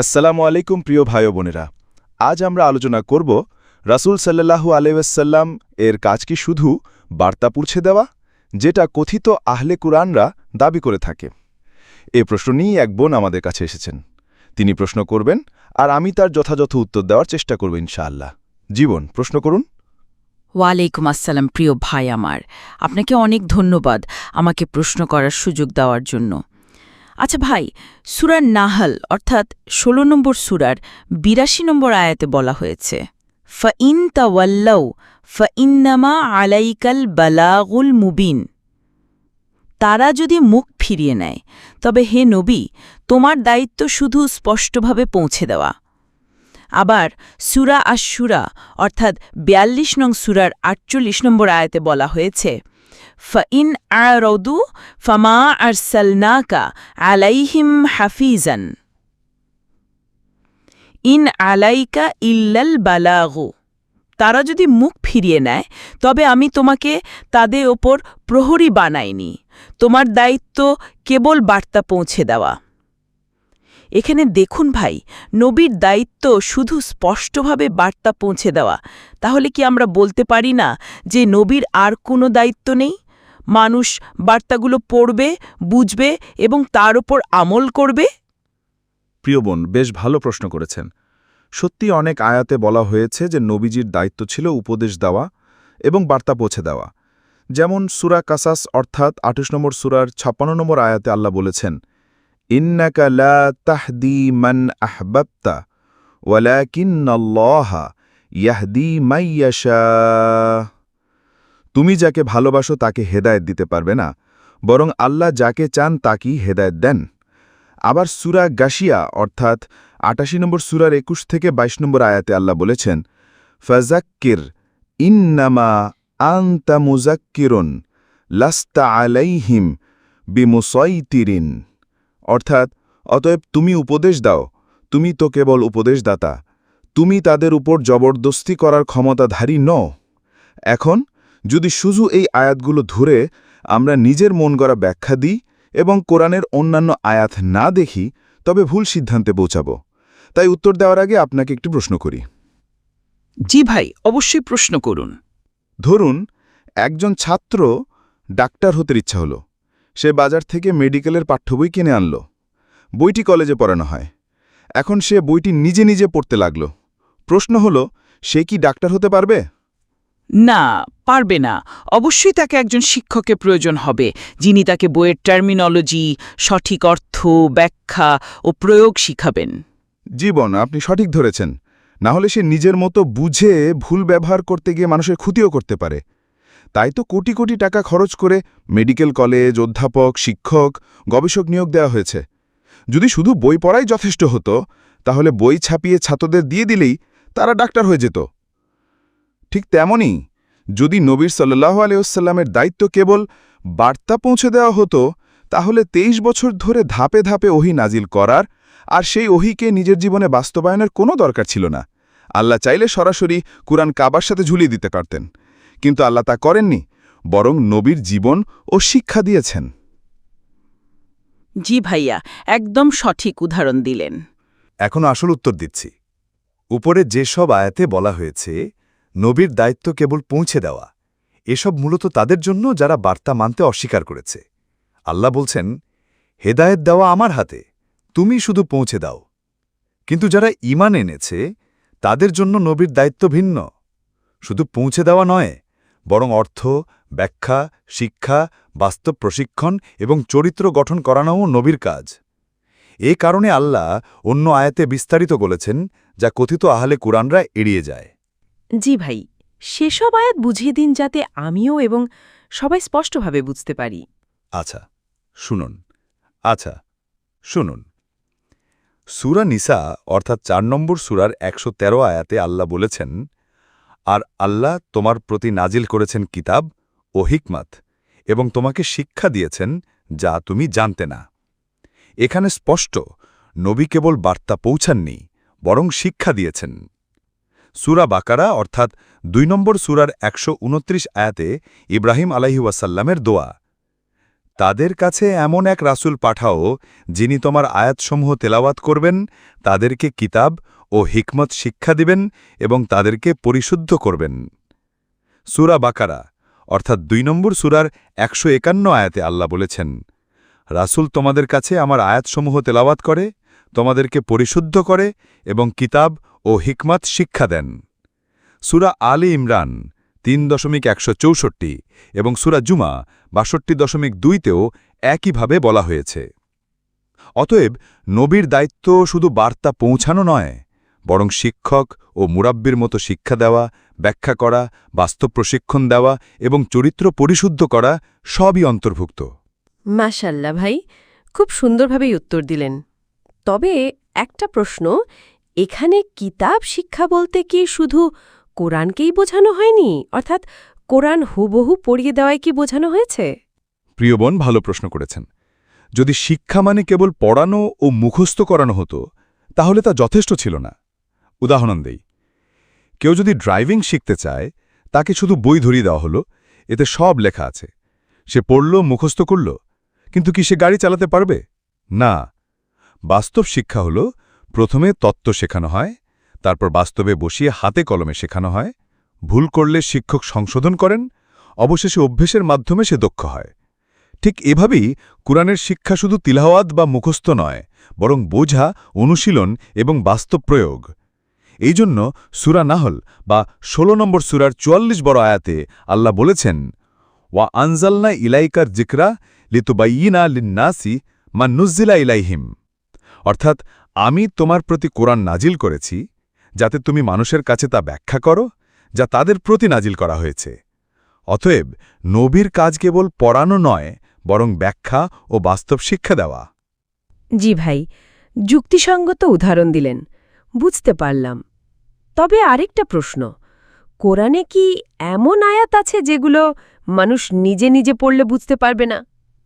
আসসালামু আলাইকুম, প্রিয় ভাই বোনেরা। আজ আমরা আলোচনা করব, রাসূল সাল্লাল্লাহু আলাইসাল্লাম এর কাজ কি শুধু বার্তা পৌঁছে দেওয়া, যেটা কথিত আহলে কুরআনরা দাবি করে থাকে? এ প্রশ্ন নিয়েই এক বোন আমাদের কাছে এসেছেন। তিনি প্রশ্ন করবেন, আর আমি তার যথাযথ উত্তর দেওয়ার চেষ্টা করব ইনশাআল্লাহ। জীবন, প্রশ্ন করুন। ওয়ালাইকুম আসসালাম, প্রিয় ভাই আমার। আপনাকে অনেক ধন্যবাদ আমাকে প্রশ্ন করার সুযোগ দেওয়ার জন্য। আচ্ছা ভাই, সুরার নাহাল, অর্থাৎ ১৬ নম্বর সুরার বিরাশি নম্বর আয়াতে বলা হয়েছে ফইন তাওয়াল্লাউ ফইন্নামা আলাইকাল বালাগুল মুবিন। তারা যদি মুখ ফিরিয়ে নেয়, তবে হে নবী, তোমার দায়িত্ব শুধু স্পষ্টভাবে পৌঁছে দেওয়া। আবার সুরা আশুরা অর্থাৎ বিয়াল্লিশ নং সুরার আটচল্লিশ নম্বর আয়াতে বলা হয়েছে ফইন আরদু ফমা আরসালনাকা আলাইহিম হাফিজান ইন আলাইকা ইল্লাল বালাগু তারা যদি মুখ ফিরিয়ে নেয়, তবে আমি তোমাকে তাদের ওপর প্রহরী বানাইনি। তোমার দায়িত্ব কেবল বার্তা পৌঁছে দেওয়া। এখানে দেখুন ভাই, নবীর দায়িত্ব শুধু স্পষ্টভাবে বার্তা পৌঁছে দেওয়া। তাহলে কি আমরা বলতে পারি না যে নবীর আর কোনো দায়িত্ব নেই? মানুষ বার্তাগুলো পড়বে, বুঝবে এবং তার ওপর আমল করবে? প্রিয় বোন, বেশ ভালো প্রশ্ন করেছেন। সত্যি অনেক আয়াতে বলা হয়েছে যে নবীজির দায়িত্ব ছিল উপদেশ দেওয়া এবং বার্তা পৌঁছে দেওয়া। যেমন সুরা কাসাস অর্থাৎ আঠাশ নম্বর সুরার ছাপ্পান্ন নম্বর আয়াতে আল্লাহ বলেছেন, ইন্নাকা মান আহবাবতা, ওয়ালাকিন্নাল্লাহা ইয়াহদি মাইয়াশা। তুমি যাকে ভালোবাসো তাকে হেদায়েত দিতে পারবে না, বরং আল্লাহ যাকে চান তাকেই হেদায়েত দেন। আবার সুরা গাশিয়া, অর্থাৎ আটাশি নম্বর সুরার একুশ থেকে ২২ নম্বর আয়াতে আল্লাহ বলেছেন ফাজাক্কির ইন্নামা আন্তা মুজাক্কিরুন লাস্তা আলাইহিম বিমুসইতিরিন। অর্থাৎ, অতএব তুমি উপদেশ দাও, তুমি তো কেবল উপদেশদাতা, তুমি তাদের উপর জবরদস্তি করার ক্ষমতাধারী ন এখন যদি শুধু এই আয়াতগুলো ধরে আমরা নিজের মন গড়া ব্যাখ্যা দিই এবং কোরআনের অন্যান্য আয়াত না দেখি তবে ভুল সিদ্ধান্তে পৌঁছাব। তাই উত্তর দেওয়ার আগে আপনাকে একটি প্রশ্ন করি। জি ভাই অবশ্যই প্রশ্ন করুন। ধরুন একজন ছাত্র ডাক্তার হতে ইচ্ছা হলো। সে বাজার থেকে মেডিকেলের পাঠ্যবই কিনে আনল। বইটি কলেজে পড়ানো হয়। এখন সে বইটি নিজে নিজে পড়তে লাগল। প্রশ্ন হল সে কি ডাক্তার হতে পারবে? না পারবে না। অবশ্যই তাকে একজন শিক্ষকের প্রয়োজন হবে, যিনি তাকে বইয়ের টার্মিনোলজি সঠিক অর্থ, ব্যাখ্যা ও প্রয়োগ শিখাবেন। জীবন, আপনি সঠিক ধরেছেন। না হলে সে নিজের মতো বুঝে ভুল ব্যবহার করতে গিয়ে মানুষের ক্ষতিও করতে পারে। তাই তো কোটি কোটি টাকা খরচ করে মেডিকেল কলেজ, অধ্যাপক, শিক্ষক, গবেষক নিয়োগ দেওয়া হয়েছে। যদি শুধু বই পড়াই যথেষ্ট হতো, তাহলে বই ছাপিয়ে ছাত্রদের দিয়ে দিলেই তারা ডাক্তার হয়ে যেত। ঠিক তেমনই যদি নবীর সাল্লাহ আলিয়াল্লামের দায়িত্ব কেবল বার্তা পৌঁছে দেওয়া হতো তাহলে ২৩ বছর ধরে ধাপে ধাপে ওহি নাজিল করার আর সেই ওহিকে নিজের জীবনে বাস্তবায়নের কোনো দরকার ছিল না। আল্লাহ চাইলে সরাসরি কুরআন কাবার সাথে ঝুলিয়ে দিতে পারতেন। কিন্তু আল্লাহ তা করেননি বরং নবীর জীবন ও শিক্ষা দিয়েছেন। জি ভাইয়া একদম সঠিক উদাহরণ দিলেন। এখন আসল উত্তর দিচ্ছি। উপরে যেসব আয়াতে বলা হয়েছে নবীর দায়িত্ব কেবল পৌঁছে দেওয়া। এসব মূলত তাদের জন্য যারা বার্তা মানতে অস্বীকার করেছে। আল্লাহ বলছেন, হেদায়েত দেওয়া আমার হাতে, তুমি শুধু পৌঁছে দাও। কিন্তু যারা ইমান এনেছে, তাদের জন্য নবীর দায়িত্ব ভিন্ন। শুধু পৌঁছে দেওয়া নয়, বরং অর্থ, ব্যাখ্যা, শিক্ষা, বাস্তব প্রশিক্ষণ এবং চরিত্র গঠন করানোও নবীর কাজ। এ কারণে আল্লাহ অন্য আয়াতে বিস্তারিত বলেছেন, যা কথিত আহলে কুরআনরা এড়িয়ে যায়। জি ভাই, সেসব আয়াত বুঝিয়ে দিন যাতে আমিও এবং সবাই স্পষ্টভাবে বুঝতে পারি। আচ্ছা শুনুন আচ্ছা শুনুন। সুরা নিসা অর্থাৎ চার নম্বর সুরার একশো তেরো আয়াতে আল্লাহ বলেছেন, আর আল্লাহ তোমার প্রতি নাজিল করেছেন কিতাব ও হিকমাত এবং তোমাকে শিক্ষা দিয়েছেন যা তুমি জানতে না। এখানে স্পষ্ট, নবী কেবল বার্তা পৌঁছাননি, বরং শিক্ষা দিয়েছেন। সুরা বাকারা, অর্থাৎ দুই নম্বর সুরার একশো উনত্রিশ আয়াতে ইব্রাহিম আলাহি ওয়াসাল্লামের দোয়া। তাদের কাছে এমন এক রাসূল পাঠাও, যিনি তোমার আয়াতসমূহ তেলাওয়াত করবেন, তাদেরকে কিতাব ও হিকমত শিক্ষা দিবেন এবং তাদেরকে পরিশুদ্ধ করবেন। সুরা বাকারা, অর্থাৎ দুই নম্বর সুরার একশো একান্ন আয়াতে আল্লাহ বলেছেন, রাসূল তোমাদের কাছে আমার আয়াতসমূহ তেলাওয়াত করে তোমাদেরকে পরিশুদ্ধ করে এবং কিতাব ও হিকমত শিক্ষা দেন। সুরা আলী ইমরান তিন দশমিক একশো চৌষট্টি এবং সুরা জুমা বাষট্টি দশমিক দুইতেও একইভাবে বলা হয়েছে। অতএব নবীর দায়িত্ব শুধু বার্তা পৌঁছানো নয়, বরং শিক্ষক ও মুরাব্বির মতো শিক্ষা দেওয়া, ব্যাখ্যা করা, বাস্তব প্রশিক্ষণ দেওয়া এবং চরিত্র পরিশুদ্ধ করা সবই অন্তর্ভুক্ত। মাশাল্লাহ ভাই, খুব সুন্দরভাবেই উত্তর দিলেন। তবে একটা প্রশ্ন, এখানে কিতাব শিক্ষা বলতে কি শুধু কোরআনকেই বোঝানো হয়নি? অর্থাৎ কোরআন হুবহু পড়িয়ে দেওয়ায় কি বোঝানো হয়েছে? প্রিয় বোন, ভালো প্রশ্ন করেছেন। যদি শিক্ষা মানে কেবল পড়ানো ও মুখস্থ করানো হতো, তাহলে তা যথেষ্ট ছিল না। উদাহরণ দেই। কেউ যদি ড্রাইভিং শিখতে চায়, তাকে শুধু বই ধরিয়ে দেওয়া হলো, এতে সব লেখা আছে। সে পড়ল, মুখস্থ করল, কিন্তু কি সে গাড়ি চালাতে পারবে? না। বাস্তব শিক্ষা হল, প্রথমে তত্ত্ব শেখানো হয়, তারপর বাস্তবে বসিয়ে হাতে কলমে শেখানো হয়, ভুল করলে শিক্ষক সংশোধন করেন, অবশেষে অভ্যেসের মাধ্যমে সে দক্ষ হয়। ঠিক এভাবেই কুরআনের শিক্ষা শুধু তিলাওয়াত বা মুখস্থ নয়, বরং বোঝা, অনুশীলন এবং বাস্তব প্রয়োগ। এই জন্য সুরা নাহল বা ১৬ নম্বর সুরার চুয়াল্লিশ বড় আয়াতে আল্লাহ বলেছেন, ওয়া আনজালনা ইলাইকার জিকরা লিতুবাইয়িনা লিন্নাসি মা নুজ্জিলা ইলাইহিম। অর্থাৎ, আমি তোমার প্রতি কোরআন নাজিল করেছি, যাতে তুমি মানুষের কাছে তা ব্যাখ্যা করো, যা তাদের প্রতি নাজিল করা হয়েছে। অতএব, নবীর কাজ কেবল পড়ানো নয়, বরং ব্যাখ্যা ও বাস্তব শিক্ষা দেওয়া। জি ভাই, যুক্তিসঙ্গত উদাহরণ দিলেন, বুঝতে পারলাম। তবে আরেকটা প্রশ্ন, কোরআনে কি এমন আয়াত আছে যেগুলো মানুষ নিজে নিজে পড়লে বুঝতে পারবে না,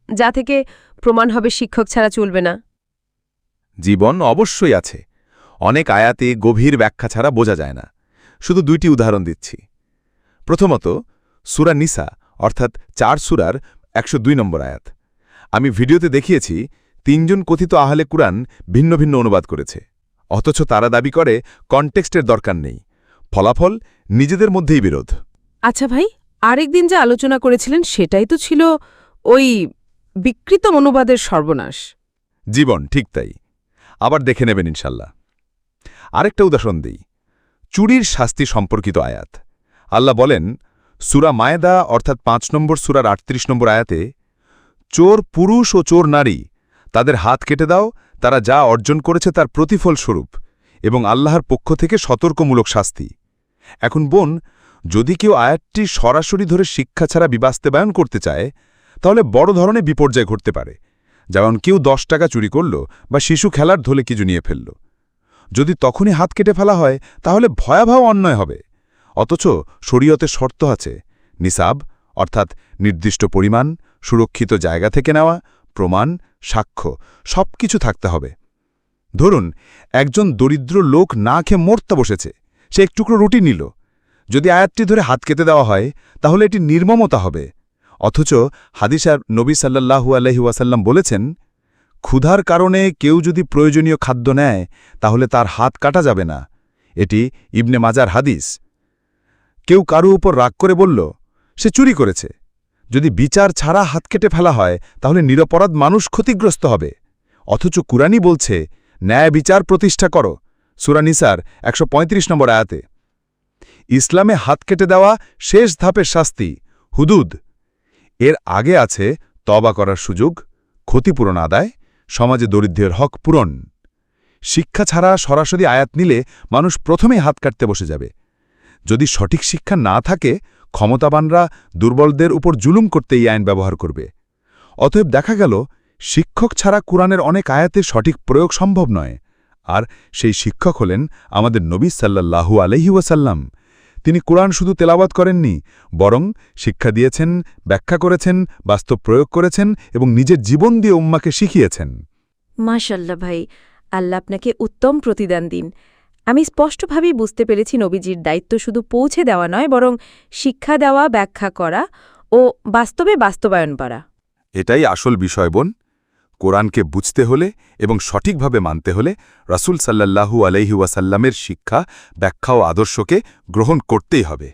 যা থেকে প্রমাণ হবে শিক্ষক ছাড়া চলবে না? জীবন অবশ্যই আছে। অনেক আয়াতে গভীর ব্যাখ্যা ছাড়া বোঝা যায় না। শুধু দুইটি উদাহরণ দিচ্ছি। প্রথমত সুরা নিসা অর্থাৎ চার সুরার একশ দুই নম্বর আয়াত। আমি ভিডিওতে দেখিয়েছি তিনজন কথিত আহলে কুরআন ভিন্ন ভিন্ন অনুবাদ করেছে। অথচ তারা দাবি করে কনটেক্সটের দরকার নেই। ফলাফল নিজেদের মধ্যেই বিরোধ। আচ্ছা ভাই আরেকদিন যে আলোচনা করেছিলেন সেটাই তো ছিল ওই বিকৃত অনুবাদের সর্বনাশ। জীবন ঠিক তাই। আবার দেখে নেবেন ইনশাল্লাহ। আরেকটা উদাহরণ দিই। চুরির শাস্তি সম্পর্কিত আয়াত। আল্লাহ বলেন, সুরা মায়েদা অর্থাৎ পাঁচ নম্বর সুরার আটত্রিশ নম্বর আয়াতে, চোর পুরুষ ও চোর নারী, তাদের হাত কেটে দাও, তারা যা অর্জন করেছে তার প্রতিফল স্বরূপ এবং আল্লাহর পক্ষ থেকে সতর্কমূলক শাস্তি। এখন বোন, যদি কেউ আয়াতটি সরাসরি ধরে শিক্ষা ছাড়া বিবাস্তবায়ন করতে চায়, তাহলে বড় ধরনের বিপর্যয় ঘটতে পারে। যেমন কেউ দশ টাকা চুরি করল বা শিশু খেলার ধলে কিছু নিয়ে ফেলল। যদি তখনই হাত কেটে ফেলা হয়, তাহলে ভয়াবহ অন্যায় হবে। অথচ শরীয়তে শর্ত আছে, নিসাব, অর্থাৎ নির্দিষ্ট পরিমাণ, সুরক্ষিত জায়গা থেকে নেওয়া, প্রমাণ, সাক্ষ্য সব কিছু থাকতে হবে। ধরুন, একজন দরিদ্র লোক না খেয়ে মরতে বসেছে, সে এক টুকরো রুটি নিল। যদি আয়াতটি ধরে হাত কেটে দেওয়া হয়, তাহলে এটি নির্মমতা হবে। অথচ হাদিসার নবী সাল্লাহু আলহি ওয়াসাল্লাম বলেছেন, ক্ষুধার কারণে কেউ যদি প্রয়োজনীয় খাদ্য নেয়, তাহলে তার হাত কাটা যাবে না। এটি ইবনে মাজার হাদিস। কেউ কারও উপর রাগ করে বলল, সে চুরি করেছে। যদি বিচার ছাড়া হাত কেটে ফেলা হয়, তাহলে নিরপরাধ মানুষ ক্ষতিগ্রস্ত হবে। অথচ কুরআনই বলছে, ন্যায় বিচার প্রতিষ্ঠা করো। সুরানিসার একশো পঁয়ত্রিশ নম্বর আয়াতে। ইসলামে হাত কেটে দেওয়া শেষ ধাপের শাস্তি, হুদুদ। এর আগে আছে তবা করার সুযোগ, ক্ষতিপূরণ আদায়, সমাজে দরিদ্রের হক পূরণ। শিক্ষা ছাড়া সরাসরি আয়াত নিলে মানুষ প্রথমেই হাত কাটতে বসে যাবে। যদি সঠিক শিক্ষা না থাকে, ক্ষমতাবানরা দুর্বলদের উপর জুলুম করতে এই আইন ব্যবহার করবে। অতএব দেখা গেল, শিক্ষক ছাড়া কোরআনের অনেক আয়াতের সঠিক প্রয়োগ সম্ভব নয়। আর সেই শিক্ষক হলেন আমাদের নবী সাল্লাল্লাহু আলহি ওয়াসাল্লাম। তিনি কোরআন শুধু তেলাওয়াত করেননি বরং শিক্ষা দিয়েছেন ব্যাখ্যা করেছেন বাস্তব প্রয়োগ করেছেন এবং নিজের জীবন দিয়ে উম্মাকে শিখিয়েছেন। মাশাল্লাহ ভাই আল্লাহ আপনাকে উত্তম প্রতিদান দিন। আমি স্পষ্টভাবেই বুঝতে পেরেছি নবীজির দায়িত্ব শুধু পৌঁছে দেওয়া নয় বরং শিক্ষা দেওয়া ব্যাখ্যা করা ও বাস্তবে বাস্তবায়ন করা। এটাই আসল বিষয় বোন। কোরআনকে বুঝতে হলে এবং সঠিকভাবে মানতে হলে রাসুল সাল্লাহু আলহিউসাল্লামের শিক্ষা, ব্যাখ্যা ও আদর্শকে গ্রহণ করতেই হবে।